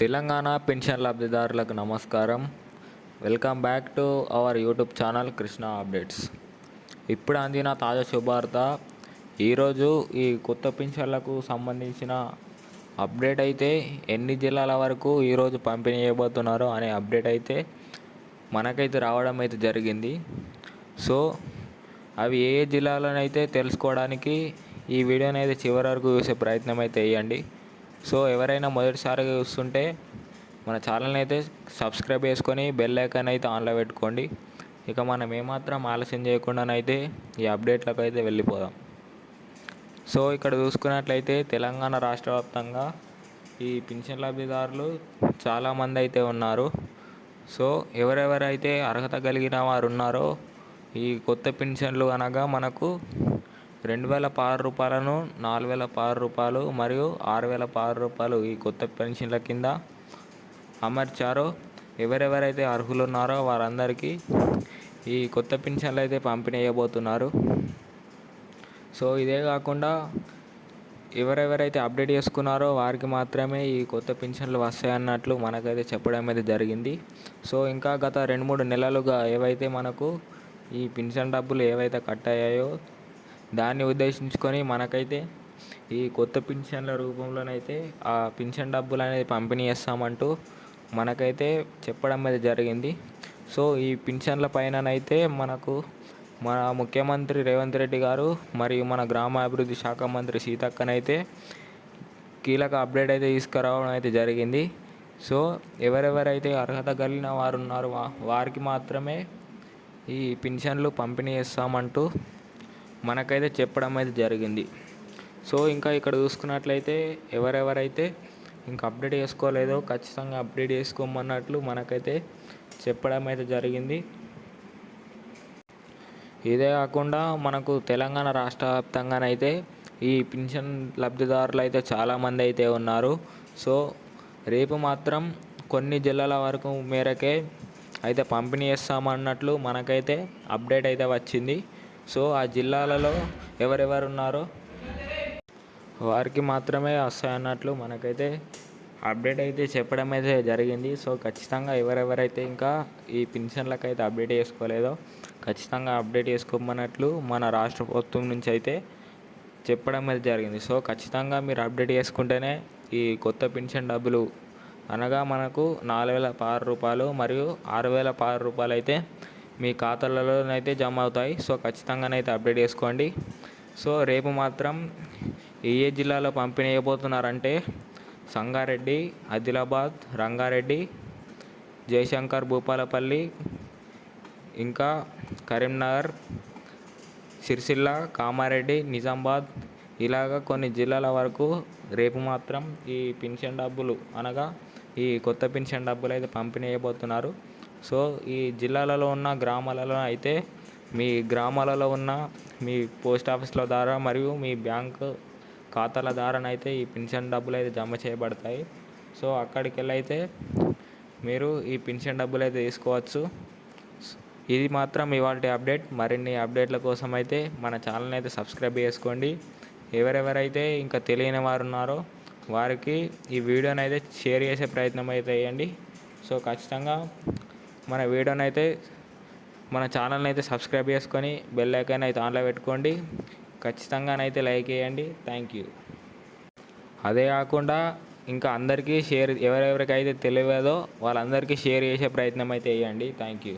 Telangana pension లబ్ధిదారులకు నమస్కారం. Welcome back to our YouTube channel Krishna updates. ఇప్పుడు అందిన తాజా శుభార్త ఈరోజు ఈ కొత్త పెన్షన్లకు సంబంధించిన అప్డేట్ అయితే ఎన్ని జిల్లాల వరకు ఈరోజు పంపిణీ చేయబోతున్నారో అనే అప్డేట్ అయితే మనకైతే రావడం అయితే జరిగింది. సో అవి ఏ ఏ జిల్లాలోనైతే తెలుసుకోవడానికి ఈ వీడియోని అయితే చివరి వరకు చూసే ప్రయత్నం అయితే వేయండి సో ఎవరైనా మొదటిసారిగా చూస్తుంటే మన ఛానల్ని అయితే సబ్స్క్రైబ్ చేసుకొని బెల్ ఐకాన్ అయితే ఆన్లో పెట్టుకోండి. ఇక మనం ఏమాత్రం ఆలస్యం చేయకుండానైతే ఈ అప్డేట్లకు అయితే వెళ్ళిపోదాం. సో ఇక్కడ చూసుకున్నట్లయితే తెలంగాణ రాష్ట్ర వ్యాప్తంగా ఈ పింఛన్ లబ్ధిదారులు చాలామంది అయితే ఉన్నారు. సో ఎవరెవరైతే అర్హత కలిగిన వారు ఉన్నారో ఈ కొత్త పింఛన్లు అనగా మనకు రెండు వేల పదహారు రూపాయలను నాలుగు వేల పదహారు రూపాయలు మరియు ఆరు వేల పదహారు రూపాయలు ఈ కొత్త పెన్షన్ల కింద అమర్చారో. ఎవరెవరైతే అర్హులు ఉన్నారో వారందరికీ ఈ కొత్త పెన్షన్లు అయితే పంపిణీ చేయబోతున్నారు సో ఇదే కాకుండా ఎవరెవరైతే అప్డేట్ చేసుకున్నారో వారికి మాత్రమే ఈ కొత్త పింఛన్లు వస్తాయన్నట్లు మనకైతే చెప్పడం అయితే జరిగింది. సో ఇంకా గత రెండు మూడు నెలలుగా ఏవైతే మనకు ఈ పింఛన్ డబ్బులు ఏవైతే కట్ అయ్యాయో దాన్ని ఉద్దేశించుకొని మనకైతే ఈ కొత్త పింఛన్ల రూపంలోనైతే ఆ పింఛన్ డబ్బులు అనేది పంపిణీ చేస్తామంటూ మనకైతే చెప్పడం అయితే జరిగింది. సో ఈ పింఛన్ల పైననైతే మనకు మన ముఖ్యమంత్రి రేవంత్ రెడ్డి గారు మరియు మన గ్రామాభివృద్ధి శాఖ మంత్రి సీతక్కనైతే కీలక అప్డేట్ అయితే తీసుకురావడం అయితే జరిగింది. సో ఎవరెవరైతే అర్హత కలిగిన వారు ఉన్నారో వారికి మాత్రమే ఈ పింఛన్లు పంపిణీ చేస్తామంటూ మనకైతే చెప్పడం అయితే జరిగింది. సో ఇంకా ఇక్కడ చూసుకున్నట్లయితే ఎవరెవరైతే ఇంకా అప్డేట్ చేసుకోలేదో ఖచ్చితంగా అప్డేట్ చేసుకోమన్నట్లు మనకైతే చెప్పడం అయితే జరిగింది. ఇదే కాకుండా మనకు తెలంగాణ రాష్ట్ర వ్యాప్తంగానైతే ఈ పింఛన్ లబ్ధిదారులు అయితే చాలామంది అయితే ఉన్నారు. సో రేపు మాత్రం కొన్ని జిల్లాల వరకు మేరకే అయితే పంపిణీ చేస్తామన్నట్లు మనకైతే అప్డేట్ అయితే వచ్చింది. సో ఆ జిల్లాలలో ఎవరెవరు ఉన్నారో వారికి మాత్రమే వస్తాయన్నట్లు మనకైతే అప్డేట్ అయితే చెప్పడం అయితే జరిగింది. సో ఖచ్చితంగా ఎవరెవరైతే ఇంకా ఈ పెన్షన్లకు అయితే అప్డేట్ చేసుకోలేదో ఖచ్చితంగా అప్డేట్ చేసుకోమన్నట్లు మన రాష్ట్ర ప్రభుత్వం నుంచి అయితే చెప్పడం అయితే జరిగింది. సో ఖచ్చితంగా మీరు అప్డేట్ చేసుకుంటేనే ఈ కొత్త పెన్షన్ డబ్బులు అనగా మనకు నాలుగు వేల పదహారు రూపాయలు మరియు ఆరు వేల పదహారు రూపాయలు అయితే మీ ఖాతాలలోనైతే జమ అవుతాయి. సో ఖచ్చితంగానైతే అప్డేట్ చేసుకోండి. సో రేపు మాత్రం ఏ ఏ జిల్లాలో పంపిణీ చేయబోతున్నారంటే సంగారెడ్డి ఆదిలాబాద్ రంగారెడ్డి జయశంకర్ భూపాలపల్లి ఇంకా కరీంనగర్ సిరిసిల్ల కామారెడ్డి నిజామాబాద్ ఇలాగ కొన్ని జిల్లాల వరకు రేపు మాత్రం ఈ పెన్షన్ డబ్బులు అనగా ఈ కొత్త పెన్షన్ డబ్బులు అయితే పంపిణీ చేయబోతున్నారు సో ఈ జిల్లాలలో ఉన్న గ్రామాలలో అయితే మీ గ్రామాలలో ఉన్న మీ పోస్ట్ ఆఫీస్ల ద్వారా మరియు మీ బ్యాంక్ ఖాతాల ద్వారానైతే ఈ పెన్షన్ డబ్బులు అయితే జమ చేయబడతాయి. సో అక్కడికి వెళ్ళైతే మీరు ఈ పెన్షన్ డబ్బులు అయితే తీసుకోవచ్చు. ఇది మాత్రం ఇవాళ అప్డేట్. మరిన్ని అప్డేట్ల కోసం అయితే మన ఛానల్ని అయితే సబ్స్క్రైబ్ చేసుకోండి. ఎవరెవరైతే ఇంకా తెలియని వారు ఉన్నారో వారికి ఈ వీడియోని అయితే షేర్ చేసే ప్రయత్నం అయితే చేయండి. సో ఖచ్చితంగా మన వీడియోని అయితే మన ఛానల్ని అయితే సబ్స్క్రైబ్ చేసుకొని బెల్ ఐకాన్ అయితే ఆన్లో పెట్టుకోండి. ఖచ్చితంగానైతే లైక్ చేయండి. Thank you. అదే కాకుండా ఇంకా అందరికీ షేర్ ఎవరెవరికైతే తెలియదో వాళ్ళందరికీ షేర్ చేసే ప్రయత్నం అయితే చేయండి. Thank you.